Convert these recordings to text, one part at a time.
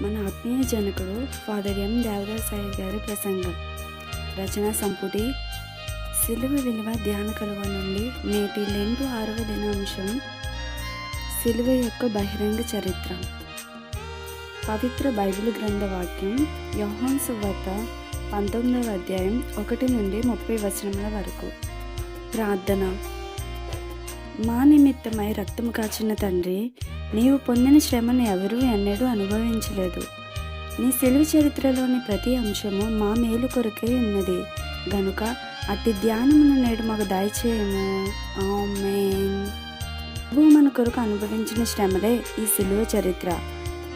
మన ఆత్మీయ జనకుడు ఫాదర్ ఎం. దేవదాసాయి గారి ప్రసంగం. రచనా సంపుటి. సిలువ విలువ ధ్యాన కలువ నుండి నేటి రెండు ఆరవ దినాంశం. సిలువ యొక్క బహిరంగ చరిత్ర. పవిత్ర బైబిల్ గ్రంథ వాక్యం యోహాన్ వద్ద పంతొమ్మిదవ అధ్యాయం ఒకటి నుండి ముప్పై వచనముల వరకు. ప్రార్థన. మా నిమిత్తమై రక్తము కాచిన తండ్రి నీవు పొందిన శ్రమను ఎవరూ ఎన్నడూ అనుభవించలేదు. నీ సెలవు చరిత్రలోని ప్రతి అంశము మా మేలు కొరకే ఉన్నది. గనుక అట్టి ధ్యానమును నేడు మాకు దయచేయము. ప్రభు మన కొరకు అనుభవించిన శ్రమలే ఈ సిలువ చరిత్ర.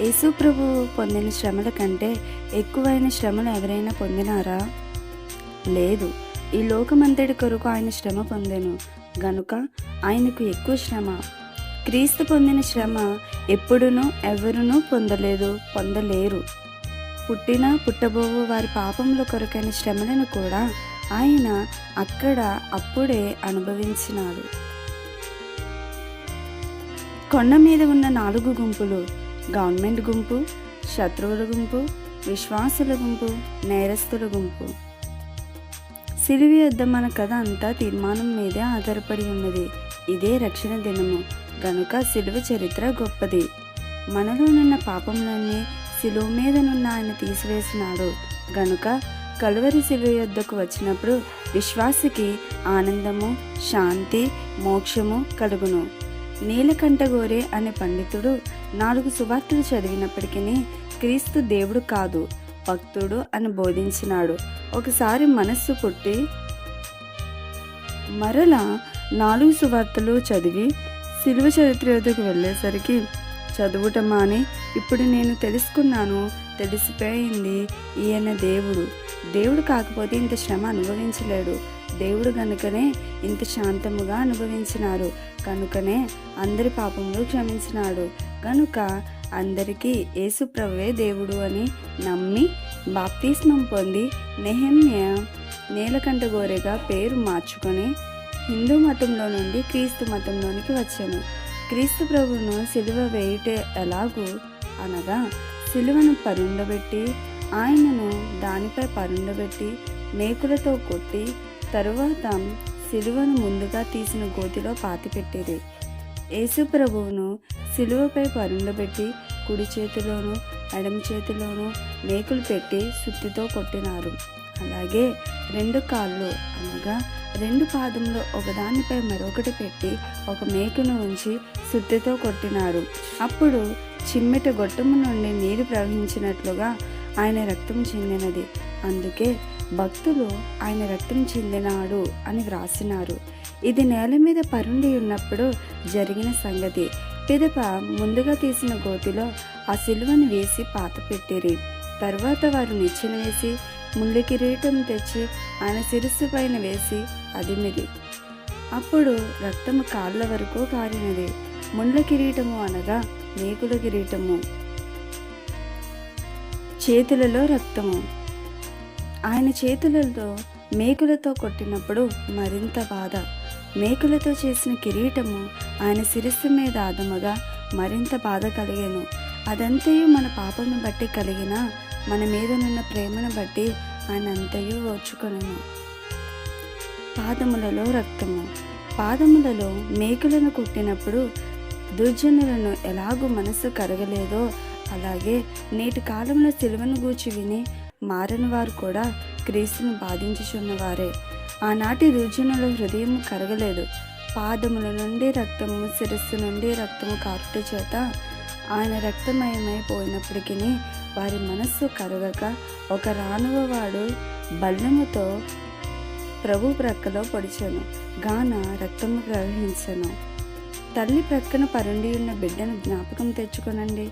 యేసు ప్రభు పొందిన శ్రమల కంటే ఎక్కువైన శ్రమలు ఎవరైనా పొందినారా? లేదు. ఈ లోకమంతటి కొరకు ఆయన శ్రమ పొందాను. గనుక ఆయనకు ఎక్కువ శ్రమ. క్రీస్తు పొందిన శ్రమ ఎప్పుడునూ ఎవరునూ పొందలేదు పొందలేరు. పుట్టిన పుట్టబోవు వారి పాపముల కొరకైన శ్రమలను కూడా ఆయన అక్కడ అప్పుడే అనుభవించినాడు. కొండ మీద ఉన్న నాలుగు గుంపులు గవర్నమెంట్ గుంపు శత్రువుల గుంపు విశ్వాసుల గుంపు నేరస్తుల గుంపు. సిరివి యొద్ద మన కథ అంతా తీర్మానం మీదే ఆధారపడి ఉన్నది. ఇదే రక్షణ దినము. గనుక సిలువ చరిత్ర గొప్పది. మనలోనున్న పాపములన్నీ సిలువ మీదనున్న ఆయన తీసివేసినాడు. గనుక కలువరి సిలువ యొద్దకు వచ్చినప్పుడు విశ్వాసికి ఆనందము శాంతి మోక్షము కలుగును. నీలకంఠగోరే అనే పండితుడు నాలుగు సువార్తలు చదివినప్పటికీ క్రీస్తు దేవుడు కాదు భక్తుడు అని బోధించినాడు. ఒకసారి మనస్సు పుట్టి మరలా నాలుగు సువార్తలు చదివి శిలువ చరిత్ర యొద్దకు వెళ్ళేసరికి చదువుటమా అని ఇప్పుడు నేను తెలుసుకున్నాను. తెలిసిపోయింది ఈయన దేవుడు. దేవుడు కాకపోతే ఇంత శ్రమ అనుభవించలేడు. దేవుడు గనుకనే ఇంత శాంతముగా అనుభవించినారు కనుకనే అందరి పాపములు క్షమించినాడు. కనుక అందరికీ యేసుప్రభువే దేవుడు అని నమ్మి బాప్తిస్మం పొంది నెహమ్య నీలకంఠ గోరెగా పేరు మార్చుకొని హిందూ మతంలో నుండి క్రీస్తు మతంలోనికి వచ్చాను. క్రీస్తు ప్రభువును సిలువ వేయటే ఎలాగూ అనగా సిలువను పరుండబెట్టి ఆయనను దానిపై పరుండబెట్టి మేకులతో కొట్టి తరువాత సిలువను ముందుగా తీసిన గోతిలో పాతిపెట్టేది యేసు ప్రభువును సిలువపై పరుండబెట్టి కుడి చేతిలోను ఎడమ చేతిలోను మేకులు పెట్టి సుత్తితో కొట్టినారు. అలాగే రెండు కాళ్ళు అనగా రెండు పాదంలో ఒకదానిపై మరొకటి పెట్టి ఒక మేకును ఉంచి సుత్తితో కొట్టినారు అప్పుడు చిమ్మెట గొట్టము నుండి నీరు ప్రవహించినట్లుగా ఆయన రక్తం చెందినది. అందుకే భక్తులు ఆయన రక్తం చెందినాడు అని వ్రాసినారు. ఇది నేల మీద పరుండి ఉన్నప్పుడు జరిగిన సంగతి. పిదప ముందుగా తీసిన గోతిలో ఆ సిలువను వేసి పాత పెట్టిరి. తర్వాత వారు నిచ్చెన వేసి ముళ్ళు కిరీటం తెచ్చి ఆయన శిరస్సు పైన వేసి అదిమిది. అప్పుడు రక్తము కాళ్ళ వరకు కారినది. ముండ్ల కిరీటము అనగా మేకుల కిరీటము. చేతులలో రక్తము. ఆయన చేతులలో మేకులతో కొట్టినప్పుడు మరింత బాధ. మేకులతో చేసిన కిరీటము ఆయన శిరస్సు మీద ఆదమగా మరింత బాధ కలిగాను. అదంతయు మన పాపను బట్టి కలిగిన మన మీద నిన్న ప్రేమను బట్టి ఆయన అంతయు ఓర్చుకొనను పాదములలో రక్తము. పాదములలో మేకులను కుట్టినప్పుడు దుర్జనులను ఎలాగూ మనసు కరగలేదో అలాగే నేటి కాలంలో సిలువను గూర్చి విని మారని వారు కూడా క్రీస్తును బాధించుచున్నవారే ఆనాటి దుర్జనుల హృదయం కరగలేదు. పాదముల నుండి రక్తము శిరస్సు నుండి రక్తము కారుట చేత ఆయన రక్తమయమైపోయినప్పటికీ వారి మనస్సు కరగక ఒక రానువవాడు వాడు బల్లెముతో ప్రభు ప్రక్కలో పొడిచాను గాన రక్తము ప్రవహించను. తల్లి ప్రక్కన పరుండి ఉన్న బిడ్డను జ్ఞాపకం తెచ్చుకొనండి.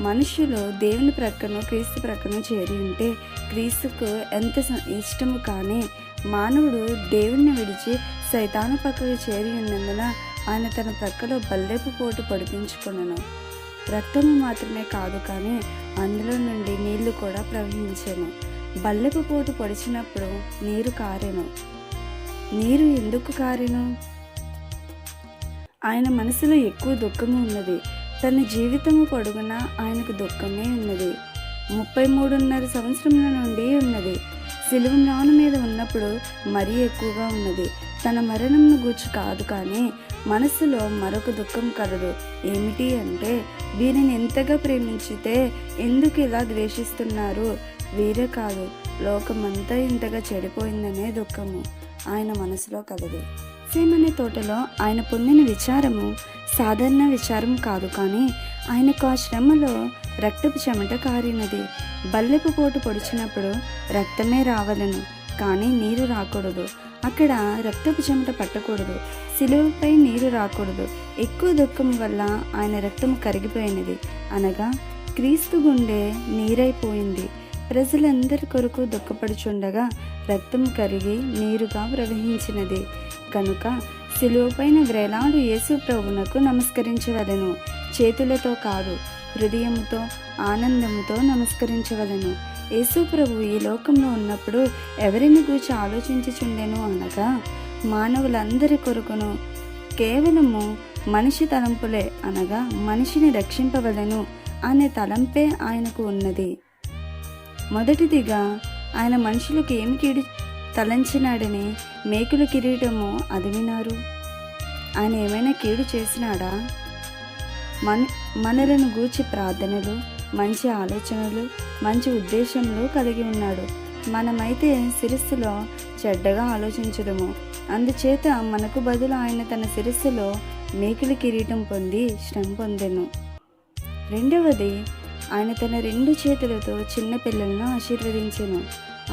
మనుషులు దేవుని ప్రక్కన క్రీస్తు ప్రక్కన చేరి ఉంటే క్రీస్తుకు ఎంత ఇష్టము కానీ మానవుడు దేవుణ్ణి విడిచి సైతాను పక్కకు చేరి ఉన్నందున ఆయన తన ప్రక్కలో బల్లెపు పోటు పొడిపించుకున్నాను రక్తము మాత్రమే కాదు కానీ అందులో నుండి నీళ్ళు కూడా ప్రవహించాను. బల్లెపు పోటు పొడిచినప్పుడు నీరు కారెను. నీరు ఎందుకు కారెను? ఆయన మనసులో ఎక్కువ దుఃఖము ఉన్నది. తన జీవితము పొడుగునా ఆయనకు దుఃఖమే ఉన్నది. ముప్పై మూడున్నర సంవత్సరముల నుండి ఉన్నది. సిలువ మ్రాను మీద ఉన్నప్పుడు మరీ ఎక్కువగా ఉన్నది. తన మరణంను గూర్చి కాదు కానీ మనసులో మరొక దుఃఖం కలదు. ఏమిటి అంటే వీరిని ఎంతగా ప్రేమించితే ఎందుకు ఇలా ద్వేషిస్తున్నారు? వీరే కాదు లోకమంతా ఇంతగా చెడిపోయిందనే దుఃఖము ఆయన మనసులో కలదు. సీమనే తోటలో ఆయన పొందిన విచారము సాధారణ విచారం కాదు కానీ ఆయనకు ఆ శ్రమలో రక్తపు చెమట కారినది. బల్లెపు పోటు పొడిచినప్పుడు రక్తమే రావలను కానీ నీరు రాకూడదు. అక్కడ రక్తపు చెమట పట్టకూడదు. సిలువపై నీరు రాకూడదు. ఎక్కువ దుఃఖం వల్ల ఆయన రక్తం కరిగిపోయినది. అనగా క్రీస్తు గుండె నీరైపోయింది. ప్రజలందరి కొరకు దుఃఖపడుచుండగా రక్తం కరిగి నీరుగా ప్రవహించినది. కనుక సిలువపైన వ్రేలాడు యేసు ప్రభునకు నమస్కరించవలెను. చేతులతో కాదు హృదయముతో ఆనందముతో నమస్కరించవలెను. యేసు ప్రభు ఈ లోకంలో ఉన్నప్పుడు ఎవరిని గూర్చి ఆలోచించుచుండెను అనగా మానవులందరి కొరకును కేవలము మనిషి తలంపులే అనగా మనిషిని రక్షింపవలను అనే తలంపే ఆయనకు ఉన్నది. మొదటిదిగా ఆయన మనుషులకు ఏమి కీడు తలంచినాడని మేకుల కిరీటము అది వినారు ఆయన ఏమైనా కీడు చేసినాడా? మన మనలను గూర్చి ప్రార్థనలు మంచి ఆలోచనలు మంచి ఉద్దేశములు కలిగి ఉన్నాడు. మనమైతే శిరస్సులో చెడ్డగా ఆలోచించడము అందుచేత మనకు బదులు ఆయన తన శిరస్సులో మేకుల కిరీటం పొంది శ్రమ పొందెను. రెండవది ఆయన తన రెండు చేతులతో చిన్న పిల్లలను ఆశీర్వదించెను.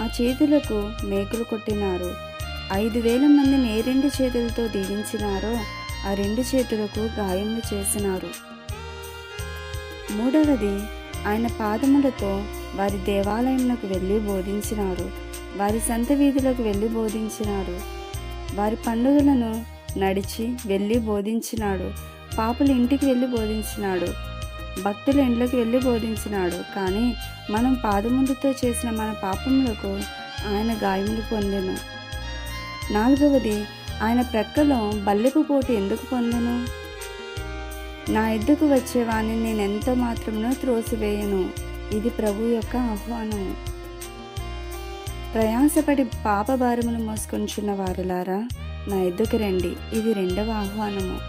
ఆ చేతులకు మేకులు కొట్టినారు. ఐదు వేల మందిని ఏ రెండు చేతులతో దీవించినారో ఆ రెండు చేతులకు గాయములు చేసినారు. మూడవది ఆయన పాదములతో వారి దేవాలయములకు వెళ్ళి బోధించినారు. వారి సంత వీధులకు వెళ్ళి బోధించినారు. వారి పండుగలను నడిచి వెళ్ళి బోధించినాడు. పాపుల ఇంటికి వెళ్ళి బోధించినాడు. భక్తుల ఇండ్లకు వెళ్ళి బోధించినాడు. కానీ మనం పాదములతో చేసిన మన పాపములకు ఆయన గాయములు పొందెను. నాలుగవది ఆయన ప్రక్కలో బల్లెపు పోటు ఎందుకు పొందెను? నా ఎద్దుకు వచ్చేవాణ్ణి నేను ఎంత మాత్రమునో త్రోసివేయను. ఇది ప్రభు యొక్క ఆహ్వానము ప్రయాసపడి పాపభారమును మోసుకొంచున్న వారులారా నా ఎద్దుకు రండి. ఇది రెండవ ఆహ్వానము.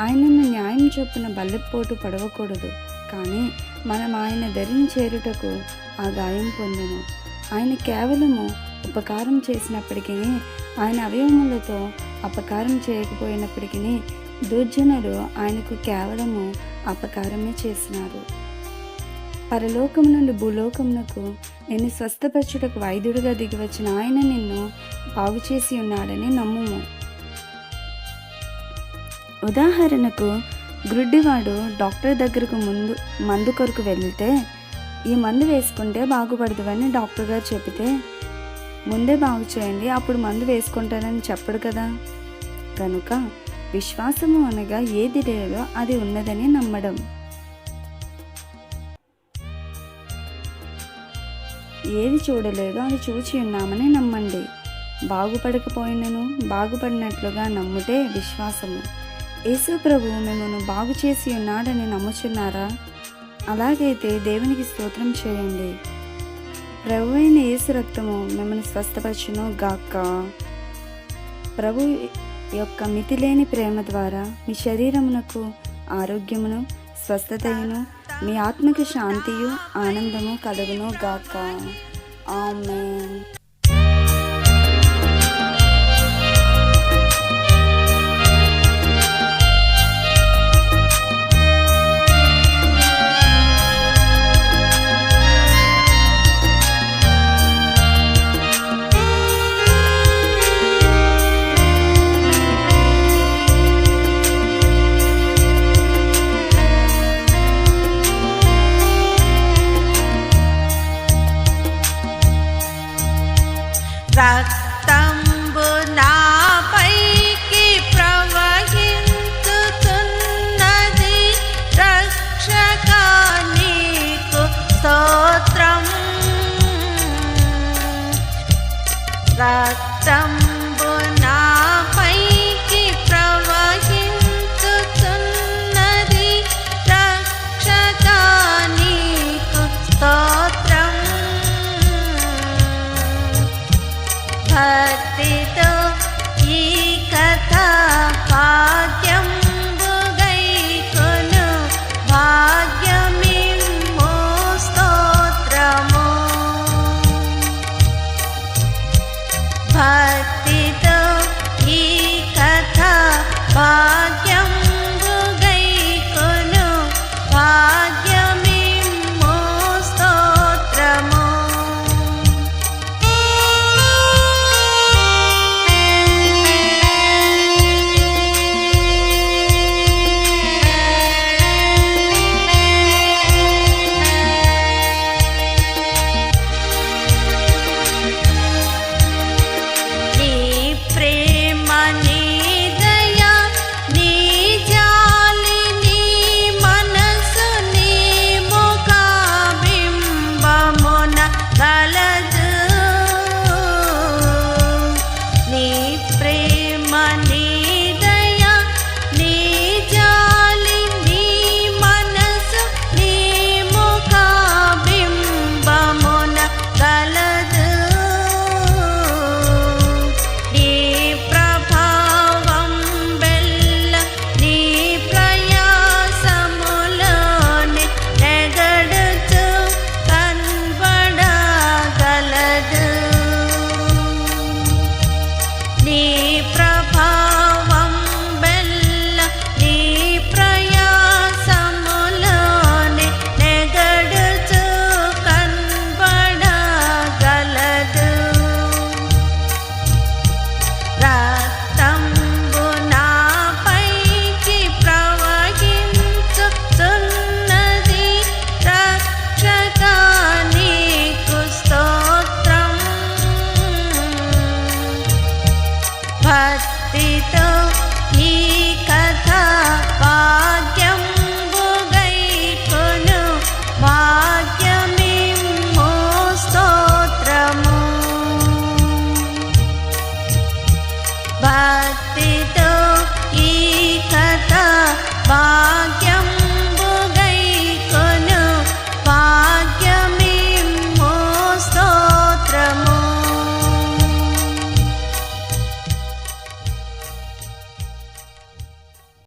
ఆయనను న్యాయం చొప్పున బల్లెపోటు పడవకూడదు కానీ మనం ఆయన ధరిని చేరుటకు ఆ గాయం పొందను. ఆయన కేవలము ఉపకారం చేసినప్పటికీ ఆయన అవయవములతో అపకారం చేయకపోయినప్పటికీ దుర్జనులు ఆయనకు కేవలము అపకారమే చేసినారు. పరలోకం నుండి భూలోకమునకు నిన్ను స్వస్థపరచుటకు వైద్యుడిగా దిగివచ్చిన ఆయన నిన్ను బాగు చేసి ఉన్నాడని నమ్ముము. ఉదాహరణకు గ్రుడ్డివాడు డాక్టర్ దగ్గరకు ముందు మందు కొరకు వెళ్తే ఈ మందు వేసుకుంటే బాగుపడదువని డాక్టర్ గారు చెబితే ముందే బాగు చేయండి అప్పుడు మందు వేసుకుంటానని చెప్పడు కదా? కనుక విశ్వాసము అనగా ఏది లేదో అది ఉన్నదని నమ్మడం. ఏది చూడలేదో అది చూచి ఉన్నామని నమ్మండి. బాగుపడకపోయినను బాగుపడినట్లుగా నమ్ముటే విశ్వాసము. యేసు ప్రభువు మిమ్మల్ని బాగు చేసి ఉన్నాడని నమ్ముచున్నారా? అలాగైతే దేవునికి స్తోత్రం చేయండి. ప్రభు అయిన యేసు రక్తము మిమ్మల్ని స్వస్థపరచును గాక. ప్రభు యొక్క మితిలేని ప్రేమ ద్వారా మీ శరీరమునకు ఆరోగ్యమును స్వస్థతయును మీ ఆత్మకి శాంతియు ఆనందము కలుగును గాక. ఆమె